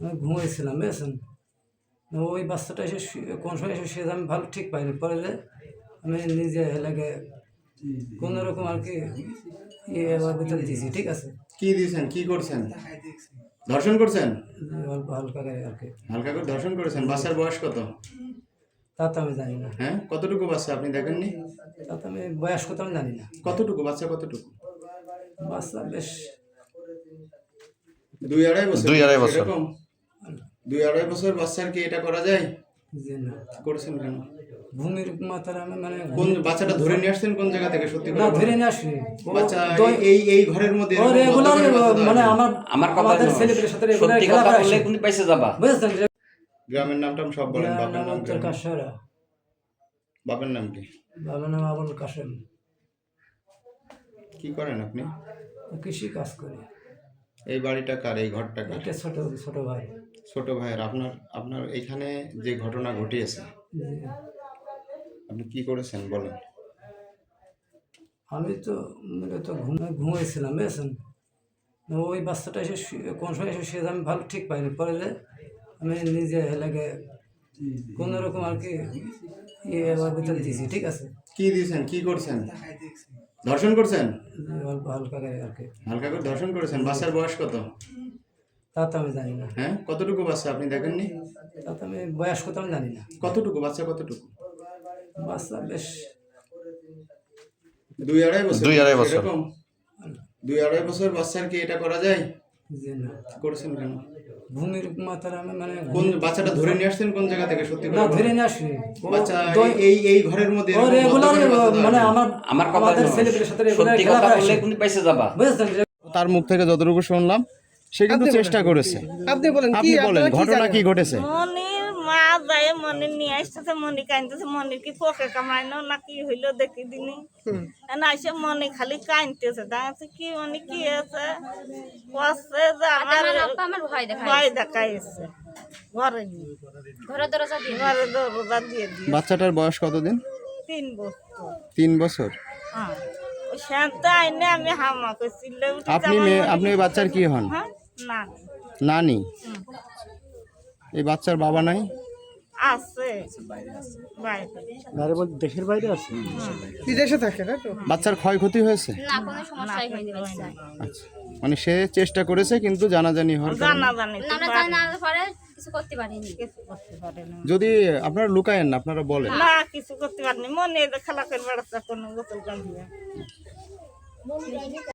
আমি ঘুমিয়েছিলাম বুঝেছেন? ওই বাচ্চাটা এসে শুয়ে- কোন সময় এসে শুয়ে আমি ভালো ঠিক পাইনি। পরে যে আমি নিজে এলাকে কোনো রকম আর কি ইয়ে ভিতরে দিয়েছি ঠিক আছে? কি দিয়েছেন? কি করছেন? ধর্ষণ করছেন? অল্প হালকা করে আর কি। হালকা করে ধর্ষণ করেছেন? বাচ্চার বয়স কত? তা তো আমি জানি না। হ্যাঁ? কতটুকু বাচ্চা আপনি দেখেননি? তা তো আমি বয়স কত আমি জানি না। কতটুকু? বাচ্চা কতটুকু? বাচ্চা বেশ দুই আড়াই বছর। দুই আড়াই বছর। এরকম? দুই আড়াই বছর বাচ্চার কি এটা করা যায়? করেছেন কেন? ভূমির মাথার মানে কোন বাচ্চাটা ধরে নিয়ে আসছেন কোন জায়গা থেকে সত্যি না ধরে নিয়ে আসিনি। বাচ্চা এই এই ঘরের মধ্যে রেগুলার বদ্ধ করে বাচ্চা মানে আমার আমার আমাদের ছেলেপেলের সাথে সত্যি কথা বললে আসে। পাইছে যাবা। বুঝেছেন গ্রামের নামটা সব বলেন বাপের নাম উত্তর কাশরা। নাম কি? বাবার নাম আবুল কাসেম কি করেন আপনি? কৃষি কাজ করে। এই বাড়িটা কার এই ঘরটা কার? এটা ছোট ছোট ভাই। ছোট ভাইয়ের আপনার আপনার এখানে যে ঘটনা ঘটিয়েছে আপনি কি করেছেন বলেন? আমি তো মূলত ঘুম ঘুমিয়েছিলাম বুঝেছেন? ওই বাচ্চাটা এসে কোন সময় এসে শুয়ে আমি ভালো ঠিক পাইনি। পরে যে আমি নিজে এলাকে কোনো রকম আর কি ইয়ে এবার ভিতরে দিয়েছি ঠিক আছে? কি দিয়েছেন? কি করছেন? ধর্ষণ করছেন? অল্প হালকা করে আর কি। হালকা করে ধর্ষণ করেছেন? বাচ্চার বয়স কত? তা তো আমি জানি না। হ্যাঁ? কতটুকু বাচ্চা আপনি দেখেননি? তা তো আমি বয়স কত আমি জানি না। কতটুকু? বাচ্চা কতটুকু? বাচ্চা বেশ দুই আড়াই বছর। দুই আড়াই বছর। এরকম? দুই আড়াই বছর বাচ্চার কি এটা করা যায়? যে না। করেছেন কেন? ভূমির মাথার আমি মানে কোন বাচ্চাটা ধরে নিয়ে আসছেন কোন জায়গা থেকে সত্যি না ধরে নিয়ে আসিনি। ও বাচ্চা এই এই ঘরের মধ্যে রেগুলার মানে আমার আমার কথা ছেলেপেলের সাথে রেগুলার সত্যি কথা বললে আসে। পাইছে যাবা? বুঝেছেন তার মুখ থেকে যতটুকু শুনলাম সে কিন্তু চেষ্টা করেছে। আপনি বলেন কি আপনি বলেন ঘটনা কি ঘটেছে? মনির মা যায় মনির নিয়ে আসতেছে মনি কাঁদতেছে মনির কি পোকে কামাইনো না কি হইল দেখি দিনি। না এসে মনি খালি কাঁদতেছে দাঁড়াচ্ছে কি মনি কি আছে বসছে যে আমার আমার ভয় দেখায় ভয় দেখাইছে। ঘরে নিয়ে। ঘরের দরজা দিয়ে ঘরে দরজা দিয়ে বাচ্চাটার বয়স কতদিন? তিন বছর। তিন বছর। হ্যাঁ। শান্ত আইনে আমি হামা করছিল আপনি মেয়ে আপনি ওই বাচ্চার কি হন? হ্যাঁ না। নানি? এই বাচ্চার বাবা নাই? আছে। বাইরে বিদেশে থাকে না তো? বাচ্চার ক্ষয়ক্ষতি হয়েছে? না কোনো সমস্যাই হয়নি বাচ্চা আচ্ছা। মানে সে চেষ্টা করেছে কিন্তু জানাজানি হওয়ার কারণে- জানা জানি না আমরা জানি পরে কিছু করতে পারিনি। কিছু করতে পারেনি। যদি আপনারা লুকায়েন না আপনারা বলেন। না কিছু করতে পারিনি। মনে খেলা করে বেড়াচ্ছে কোনো গোসল গান